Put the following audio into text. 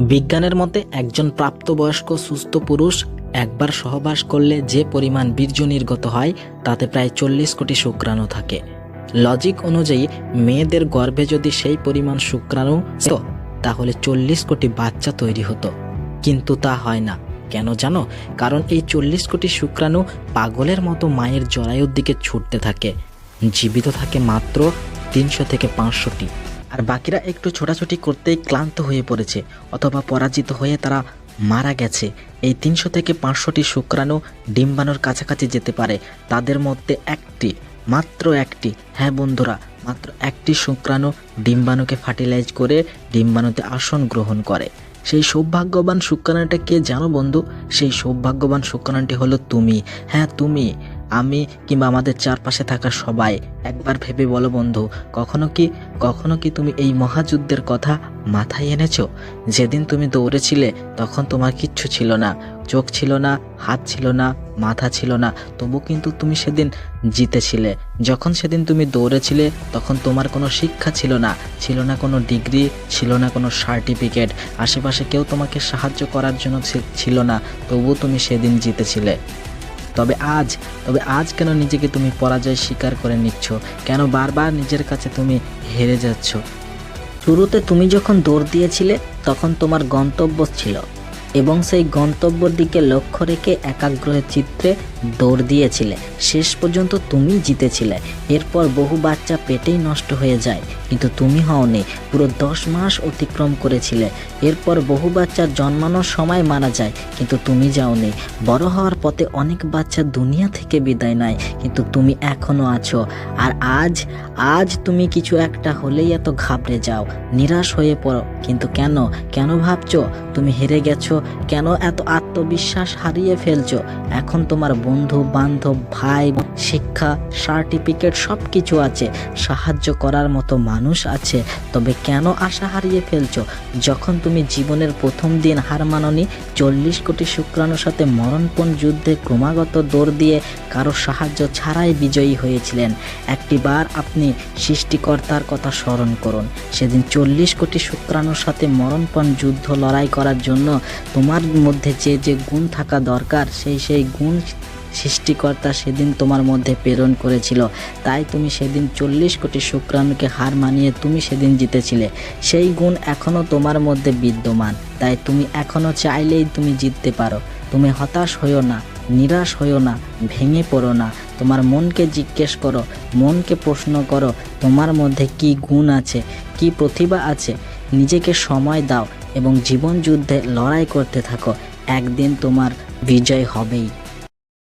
বিজ্ঞানের মতে একজন প্রাপ্তবয়স্ক সুস্থ পুরুষ একবার সহবাস করলে যে পরিমাণ বীর্য নির্গত হয়, তাতে প্রায় চল্লিশ কোটি শুক্রাণু থাকে। লজিক অনুযায়ী, মেয়েদের গর্ভে যদি সেই পরিমাণ শুক্রাণু তাহলে চল্লিশ কোটি বাচ্চা তৈরি হতো। কিন্তু তা হয় না। কেন জানো? কারণ এই চল্লিশ কোটি শুক্রাণু পাগলের মতো মায়ের জরায়ুর দিকে ছুটতে থাকে। জীবিত থাকে মাত্র তিনশো থেকে পাঁচশোটি। আর বাকিরা একটু ছোটাছুটি করতেই ক্লান্ত হয়ে পড়েছে অথবা পরাজিত হয়ে তারা মারা গেছে। এই তিনশো থেকে পাঁচশোটি শুক্রাণু ডিম্বাণুর কাছাকাছি যেতে পারে। তাদের মধ্যে একটি, মাত্র একটি। হ্যাঁ বন্ধুরা, মাত্র একটি শুক্রাণু ডিম্বাণুকে ফার্টিলাইজ করে ডিম্বাণুতে আসন গ্রহণ করে। সেই সৌভাগ্যবান শুক্রাণুটা কে জানো বন্ধু? সেই সৌভাগ্যবান শুক্রাণুটি হলো তুমি। হ্যাঁ তুমি। আমি কিংবা আমাদের চারপাশে থাকা সবাই, একবার ভেবে বলো বন্ধু, কখনো কি কখনো কি তুমি এই মহাযুদ্ধের কথা মাথায় এনেছো? যেদিন তুমি দৌড়েছিলে, তখন তোমার কিচ্ছু ছিল না, চোখ ছিল না, হাত ছিল না, মাথা ছিল না, তবু কিন্তু তুমি সেদিন জিতেছিলে। যখন সেদিন তুমি দৌড়েছিলে, তখন তোমার কোনো শিক্ষা ছিল না ছিল না কোনো ডিগ্রি, ছিল না কোনো সার্টিফিকেট, আশেপাশে কেউ তোমাকে সাহায্য করার জন্য ছিল না, তবু তুমি সেদিন জিতেছিলে। তবে আজ তবে আজ কেন নিজেকে তুমি পরাজয় স্বীকার করে নিচ্ছ? কেন বারবার নিজের কাছে তুমি হেরে যাচ্ছ? শুরুতে তুমি যখন দৌড় দিয়েছিলে, তখন তোমার গন্তব্য ছিল। এবং সেই গন্তব্যর দিকে লক্ষ্য রেখে একাগ্রহের চিত্রে দৌড় দিয়েছিলে। শেষ পর্যন্ত তুমি জিতেছিলে। এরপর বহু বাচ্চা পেটেই নষ্ট হয়ে যায়। কিন্তু তুমি হওনি, পুরো দশ মাস অতিক্রম করেছিলে। এরপর বহু বাচ্চা জন্মানোর সময় মারা যায়, কিন্তু তুমি যাওনি। বড় হওয়ার পথে অনেক বাচ্চা দুনিয়া থেকে বিদায় নেয়, কিন্তু তুমি এখনও আছো। আর আজ আজ তুমি কিছু একটা হলেই এত ঘাবড়ে যাও, নিরাশ হয়ে পড়ো। কিন্তু কেন? কেন ভাবছ? তুমি হেরে গেছো। কেন এত আত্মবিশ্বাস হারিয়ে ফেলছো? এখন তোমার বন্ধু বান্ধব ভাই, শিক্ষা, সার্টিফিকেট সব কিছু আছে। সাহায্য করার মতো মানুষ আছে। তবে কেন আশা হারিয়ে ফেলছো? যখন তুমি জীবনের প্রথম দিন হার মাননি, চল্লিশ কোটি শুক্রাণুর সাথে মরণপণ যুদ্ধে ক্রমাগত দৌড় দিয়ে কারও সাহায্য ছাড়াই বিজয়ী হয়েছিলেন। একটিবার আপনি সৃষ্টিকর্তার কথা স্মরণ করুন। সেদিন চল্লিশ কোটি শুক্রাণুর সাথে মরণপণ যুদ্ধ লড়াই করার জন্য তোমার মধ্যে যে যে গুণ থাকা দরকার, সেই সেই গুণ সৃষ্টিকর্তা সেদিন তোমার মধ্যে প্রেরণ করেছিল। তাই তুমি সেদিন চল্লিশ কোটি শুক্রাণুকে হার মানিয়ে তুমি সেদিন জিতেছিলে। সেই গুণ এখনও তোমার মধ্যে বিদ্যমান। তাই তুমি এখনও চাইলেই তুমি জিততে পারো। তুমি হতাশ হইও না, নিরাশ হইও না, ভেঙে পড়ো না। তোমার মনকে জিজ্ঞেস করো, মনকে প্রশ্ন করো, তোমার মধ্যে কি গুণ আছে, কি প্রতিভা আছে? নিজেকে সময় দাও এবং জীবন যুদ্ধে লড়াই করতে থাকো। একদিন তোমার বিজয় হবেই।